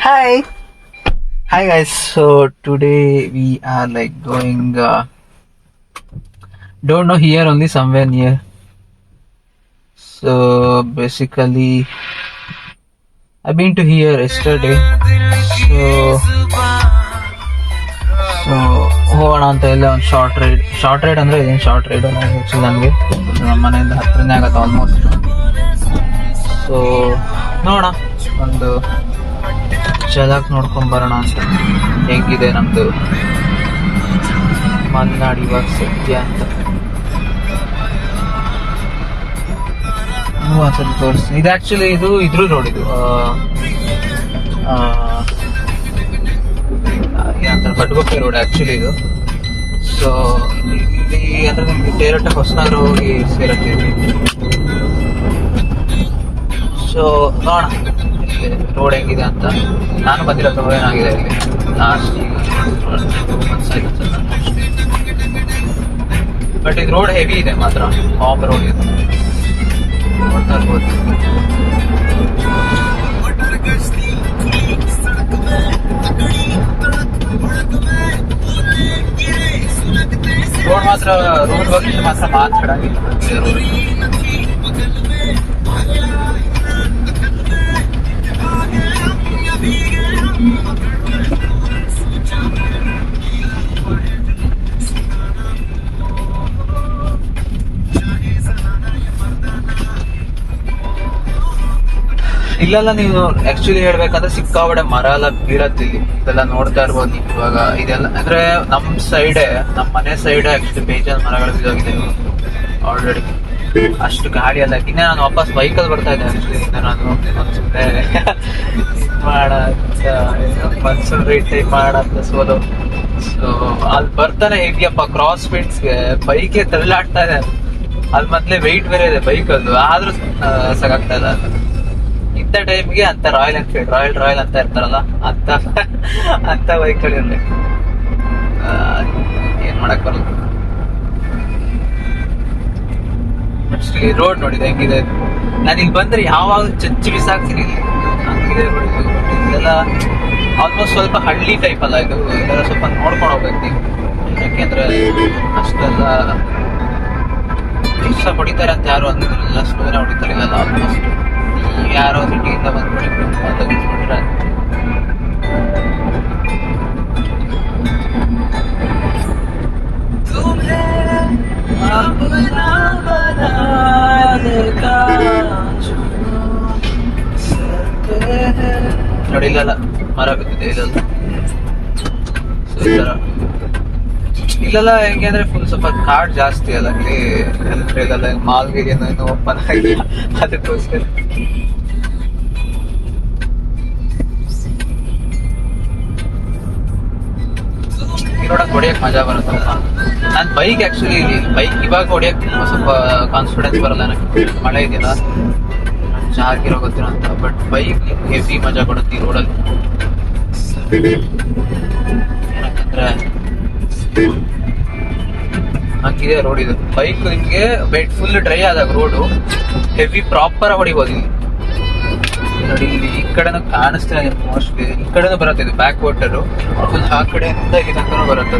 Hi. Hi guys. So today we are like going uh, don't know here only somewhere near. So basically I've been to here yesterday. So so ಹೋಗೋಣ ಅಂತ ಎಲ್ಲ ಒಂದು short ride short ride ಅಂದ್ರೆ ಇದೇನು short ride ನನಗೆ ನಮ್ಮ ಮನೆಯಿಂದ ಹತ್ರನೇ ಆಗತ್ತೆ ಆಲ್ಮೋಸ್ಟ್ ಸೊ ನೋಡೋಣ ಒಂದು ಜಲಕ್ ನೋಡ್ಕೊಂಡು ಬರೋಣ ಅಂತ ಹೆಂಗಿದೆ ನಮ್ಮದು ಮಲ್ನಾಡ್ ಇವಾಗ ಸದ್ಯ ಅಂತ. ಒಂದ್ಸಲ ತೋರಿಸ್ತೀನಿ. ಇದು ಆ್ಯಕ್ಚುಲಿ ಇದು ಇದ್ರ ರೋಡ್ ಇದು. ಏನಂತಾರೆ ಬಡ್ಗುಪ್ಪೆ ರೋಡ್ ಆ್ಯಕ್ಚುಲಿ ಇದು. ಸೊ ಇಲ್ಲಿ ಅಂದ್ರೆ ನಿಮ್ಗೆ ಡೈರೆಕ್ಟಾಗಿ ಹೊಸನಗರ ಹೋಗಿ ಸೇರತ್ತೀವಿ. ಸೊ ನೋಡೋಣ. ರೋಡ್ ಹೆಂಗಿದೆ ಅಂತ ನಾನು ಬಂದಿರೋ ತುಂಬ ಏನಾಗಿದೆ? ಇಲ್ಲಿ ಲಾಸ್ಟ್ ಬಟ್ ಇದು ರೋಡ್ ಹೆವಿ ಇದೆ ಮಾತ್ರ. ಆಫ್ ರೋಡ್ ಇದು. ನೋಡ್ತಾ ಇರ್ಬೋದು. ರೋಡ್ ಮಾತ್ರ ರೋಡ್ ಬಗ್ಗೆ ಮಾತ್ರ ಮಾತಾಡಂಗಿಲ್ಲ ಇಲ್ಲೆಲ್ಲ, ನೀವು ಆಕ್ಚುಲಿ ಹೇಳ್ಬೇಕಂದ್ರೆ ಸಿಕ್ಕಾವಡೆ ಮರ ಎಲ್ಲ ಇಲ್ಲಿ. ಇದೆಲ್ಲ ನೋಡ್ತಾ ಇರ್ಬೋದು ನೀವು ಇವಾಗ. ಇದೆಲ್ಲ ಅಂದ್ರೆ ನಮ್ ಸೈಡೆ ನಮ್ ಮನೆ ಸೈಡೆ ಆಕ್ಚುಲಿ ಬೇಜಾನ್ ಮರಗಳು ಬೀಳೋಗಿದೆ ಆಲ್ರೆಡಿ ಅಷ್ಟು ಗಾಡಿ ಎಲ್ಲ ಇನ್ನೇ ನಾನು ವಾಪಸ್ ಬೈಕಲ್ಲಿ ಬರ್ತಾ ಇದ್ದೆ ಆಕ್ಚುಲಿ ನಾನು ಮಾಡ ಕಾನ್ಸಂಟ್ರೇಟ್ ಮಾಡಂತ ಸೋಲು. ಸೊ ಅಲ್ಲಿ ಬರ್ತಾನೆ ಹೇಗಿಯಪ್ಪ ಕ್ರಾಸ್ ಪಿಂಟ್ಸ್ಗೆ ಬೈಕೆ ತಳ್ಳಾಡ್ತಾ ಇದೆ ಅಲ್ಲಿ ಮೊದ್ಲೇ ವೆಯ್ಟ್ ಬೇರೆ ಇದೆ ಬೈಕ್ ಅದು ಆದ್ರೂ ಸಾಕಾಗ್ತಾ ಇಲ್ಲ ಇಂಥ ಟೈಮ್ಗೆ ಅಂತ ರಾಯಲ್ ಎನ್ಫೀಲ್ಡ್ ರಾಯಲ್ ರಾಯಲ್ ಅಂತ ಇರ್ತಾರಲ್ಲ ಅಂತ ಅಂತ ವೆಹಿಕಲ್ ಆ, ಏನ್ ಮಾಡಕ್ ಬರಲ್ಲ. ರೋಡ್ ನೋಡಿದೆ ಹೆಂಗಿದೆ? ನಾನು ಇಲ್ಲಿ ಬಂದ್ರೆ ಯಾವಾಗ ಚಚ್ಚಿ ಬಿಸಾಕ್ತೀನಿ. ಇಲ್ಲಿ ಹಂಗಿದೆ. ಇದೆಲ್ಲ ಆಲ್ಮೋಸ್ಟ್ ಸ್ವಲ್ಪ ಹಳ್ಳಿ ಟೈಪ್ ಅಲ್ಲ ಇದು. ಇದೆಲ್ಲ ಸ್ವಲ್ಪ ನೋಡ್ಕೊಂಡು ಹೋಗ್ಬೇಕು ಯಾಕೆಂದ್ರೆ ಅಷ್ಟೆಲ್ಲ ಇಷ್ಟ ಹೊಡಿತಾರೆ ಅಂತ ಯಾರು ಅಂದಿರಲಿಲ್ಲ ಸ್ಲೋನೇ ಹೊಡಿತಾರೆ ಇಲ್ಲ ಆಲ್ಮೋಸ್ಟ್ ಯಾರೋ ಸಿಟಿಯಿಂದ ಬಂದ್ಬಿಟ್ಟು ಅಂತ ಬಿಟ್ಬಿಟ್ರೆ ನೋಡಿ ಇಲ್ಲೆಲ್ಲ ಮರ ಬಿದ್ದಿದೆ ತರ. ಇಲ್ಲೆಲ್ಲ ಹೆಂಗೆ ಅಂದ್ರೆ ಫುಲ್ ಸ್ವಲ್ಪ ಕಾಡ್ ಜಾಸ್ತಿ ಅಲ್ಲ, ಇಲ್ಲಿ ಮಾಲ್ಗಿರಿ ಏನೋ ಓಪನ್ ಅದಕ್ಕೋಸ್ಕರ. ನೋಡಕ್ ಹೊಡಿಯಕ್ ಮಜಾ ಬರುತ್ತಲ್ಲ. ನಾನು ಬೈಕ್ ಆಕ್ಚುಲಿ ಬೈಕ್ ಇವಾಗ ಹೊಡಿಯಕ್ ಸ್ವಲ್ಪ ಕಾನ್ಫಿಡೆನ್ಸ್ ಬರಲ್ಲ ನನಗೆ. ಮಳೆ ಇದೆಯಲ್ಲ ಹಾಕಿರೋ ಗೊತ್ತಿರೋ ಅಂತ ಬಟ್ ಬೈಕ್ ಹೆವಿ ಮಜಾ ಕೊಡುತ್ತೆ ಈ ರೋಡಲ್ಲಿ ಏನಕ್ಕಂದ್ರೆ ಹಂಗಿದೆ ರೋಡ್ ಇದು. ಬೈಕ್ ನಿಮ್ಗೆ ಬೆಡ್ ಫುಲ್ ಡ್ರೈ ಆದಾಗ ರೋಡು ಹೆವಿ ಪ್ರಾಪರ್ ಹೊಡಿಬೋದು ಇಲ್ಲಿ. ನೋಡಿ, ಇಲ್ಲಿ ಈ ಕಡೆನೂ ಕಾಣಿಸ್ತಾ ಇದೆ ಮೋಸ್ಟ್ಲಿ ಈ ಕಡೆನೂ ಬರುತ್ತೆ, ಇದು ಬ್ಯಾಕ್ ವಾಟರ್ ಫುಲ್ ಆ ಕಡೆಯಿಂದ ಇಲ್ಲಿ ಬರುತ್ತೆ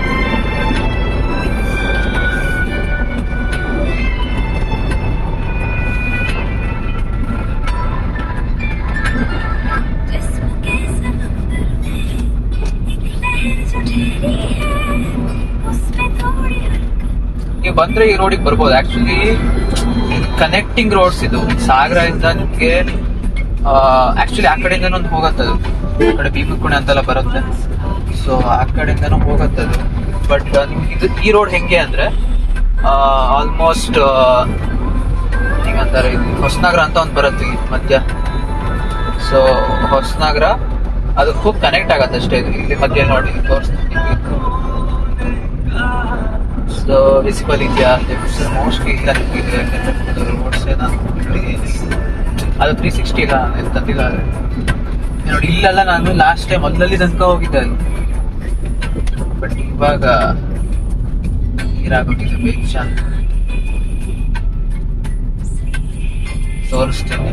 ನೀವು ಬಂದ್ರೆ ಈ ರೋಡಿಗೆ ಬರ್ಬೋದು. ಆಕ್ಚುಲಿ ಕನೆಕ್ಟಿಂಗ್ ರೋಡ್ಸ್ ಇದು. ಸಾಗರದಿಂದ ನಿಮ್ಗೆ ಆಕ್ಚುಲಿ ಆ ಕಡೆಯಿಂದ ಒಂದು ಹೋಗತ್ತದು ಆ ಕಡೆ ಭೀಮಕುಣೆ ಅಂತೆಲ್ಲ ಬರುತ್ತೆ. ಸೊ ಆ ಕಡೆಯಿಂದನೂ ಹೋಗತ್ತದು ಬಟ್ ಇದು, ಈ ರೋಡ್ ಹೆಂಗೆ ಅಂದ್ರೆ ಆಲ್ಮೋಸ್ಟ್ ಹೆಂಗಂತಾರೆ ಇದು? ಹೊಸನಗರ ಅಂತ ಒಂದು ಬರುತ್ತೆ ಈ ಮಧ್ಯ. ಸೊ ಹೊಸನಗರ, ಅದಕ್ಕೂ ಕನೆಕ್ಟ್ ಆಗತ್ತೆ ಅಷ್ಟೇ ಇದು. ಇಲ್ಲಿ ಮಧ್ಯ ನೋಡಿ, ತೋರಿಸ್ತೀನಿ ಇದೆಯಾ ಮೋಸ್ಟ್ಲಿ ಇಲ್ಲ ನಿಮಗೆ ಯಾಕಂದ್ರೆ ರೋಡ್ಸ್ ನಾನು. ಅದು ತ್ರೀ ಸಿಕ್ಸ್ಟಿ ಇಲ್ಲ ತಂದಿಲ್ಲ ನೋಡಿ ಇಲ್ಲಲ್ಲ ನಾನು ಲಾಸ್ಟ್ ಟೈಮ್ ಮೊದಲಲ್ಲಿ ತನಕ ಹೋಗಿದ್ದೆ ಬಟ್ ಇವಾಗ ನೀರಾಗೋಗಿದೆ ಬೇಜಾನ್ ತೋರಿಸ್ತೇನೆ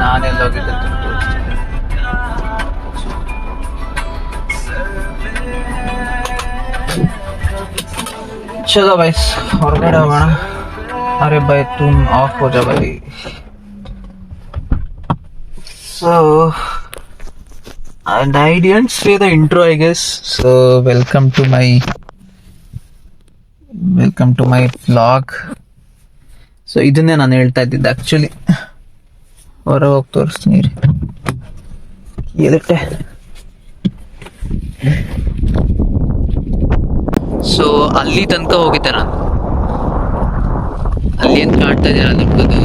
ನಾನೆಲ್ಲ ಹೋಗಿದ್ದೆ ಚಲೋ ಬೈಸ್ ಹೊರಗಡೆ ಹೋಗೋಣ. ಅರೆ ಬೈ ತುಮ್ ಆಫ್ ಹೋದ bye. So and I didn't say the intro, I guess. So welcome to my welcome to my vlog. So ಇದನ್ನೇ ನಾನು ಹೇಳ್ತಾ ಇದ್ದಿದ್ದೆ ಆ್ಯಕ್ಚುಲಿ ಹೊರ ಹೋಗಿ ತೋರಿಸ್ತೀನಿ ಎದಟ್ಟೆ ಸೊ ಅಲ್ಲಿ ತನಕ ಹೋಗಿದ್ದೆ ನಾನು. ಅಲ್ಲಿ ಏನ್ ಕಾಣ್ತಾ ಇದೆಯಲ್ಲ ನಿಮ್ಗದು?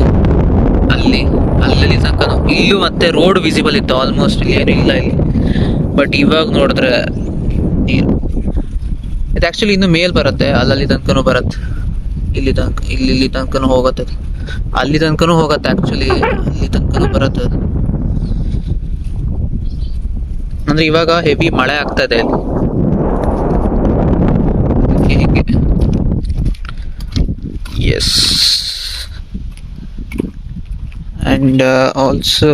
ಅಲ್ಲಿ ಅಲ್ಲಿ ತನಕ ಇಲ್ಲೂ ಮತ್ತೆ ರೋಡ್ ವಿಸಿಬಲ್ ಇತ್ತು ಆಲ್ಮೋಸ್ಟ್ ಇಲ್ಲಿ ಏನು ಇಲ್ಲ ಇಲ್ಲಿ. ಬಟ್ ಇವಾಗ ನೋಡಿದ್ರೆ ನೀರು. ಇದು ಆ್ಯಕ್ಚುಲಿ ಇನ್ನು ಮೇಲ್ ಬರುತ್ತೆ, ಅಲ್ಲಲ್ಲಿ ತನಕನೂ ಬರುತ್ತೆ. ಇಲ್ಲಿ ತನಕ ಇಲ್ಲಿ ಇಲ್ಲಿ ತನಕನೂ ಹೋಗುತ್ತೆ ಅಲ್ಲಿ ತನಕನೂ ಹೋಗುತ್ತೆ ಆ್ಯಕ್ಚುಲಿ ಅಲ್ಲಿ ತನಕನೂ ಬರುತ್ತೆ ಅದು. ಅಂದ್ರೆ ಇವಾಗ ಹೆವಿ ಮಳೆ ಆಗ್ತಾ ಇದೆ ಹೀಗೆ yes and uh, also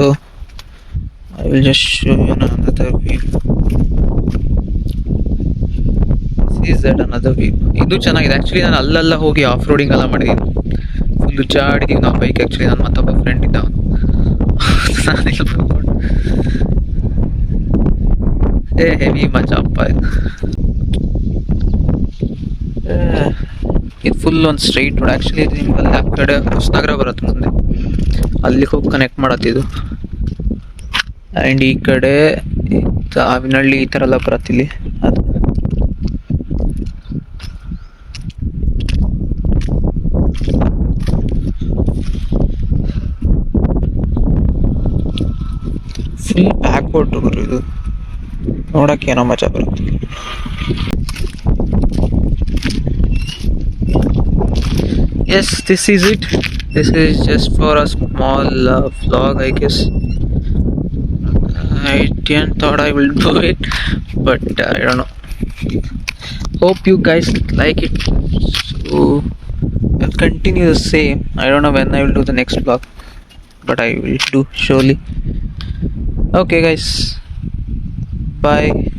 I will just show you another view. This is that another view. ಇದು ಚೆನ್ನಾಗಿದೆ. ಆ್ಯಕ್ಚುಲಿ ನಾನು ಅಲ್ಲೆಲ್ಲ ಹೋಗಿ ಆಫ್ ರೋಡಿಂಗ್ ಎಲ್ಲ ಮಾಡಿದ್ದೀನಿ. ಫುಲ್ಲು ಚಾಡಿದೀವಿ ನಾವು ಬೈಕ್ ಆ್ಯಕ್ಚುಲಿ ನನ್ನ ಮತ್ತೊಬ್ಬ ಫ್ರೆಂಡ್ ಇದ್ದ ಅವನು. ನಾನು ಇಲ್ಲಿ ಬಂದ್ಕೊಂಡು ಏ ಹೆವಿ ಮಜಾ ಅಪ್ಪ ಇದು. ಏ, ಇದು ಫುಲ್ ಒಂದು ಸ್ಟ್ರೈಟ್ ರೋಡ್ ಆ್ಯಕ್ಚುಲಿ ಇದು ನಿಮ್ಮಲ್ಲಿ ಆ ಕಡೆ ಹೊಸನಗರ ಬರುತ್ತೆ ಮುಂದೆ. ಅಲ್ಲಿಗೆ ಹೋಗಿ ಕನೆಕ್ಟ್ ಮಾಡತ್ತಿದು ಆ್ಯಂಡ್ ಈ ಕಡೆ ಆವಿನಹಳ್ಳಿ ಈ ಥರ ಎಲ್ಲ ಬರುತ್ತೆ ಇಲ್ಲಿ. ಅದು. ಫುಲ್ ಬ್ಯಾಕ್ವರ್ಡ್ ಗುರು ಇದು. ನೋಡಕ್ಕೆ ಏನೋ ಮಜಾ ಬರುತ್ತೆ. Yes this is it. This is just for a small uh, vlog i guess. I didn't thought i will do it but uh, i don't know. Hope you guys like it. So i'll continue the same. I don't know when i will do the next vlog but i will do surely. Okay guys. Bye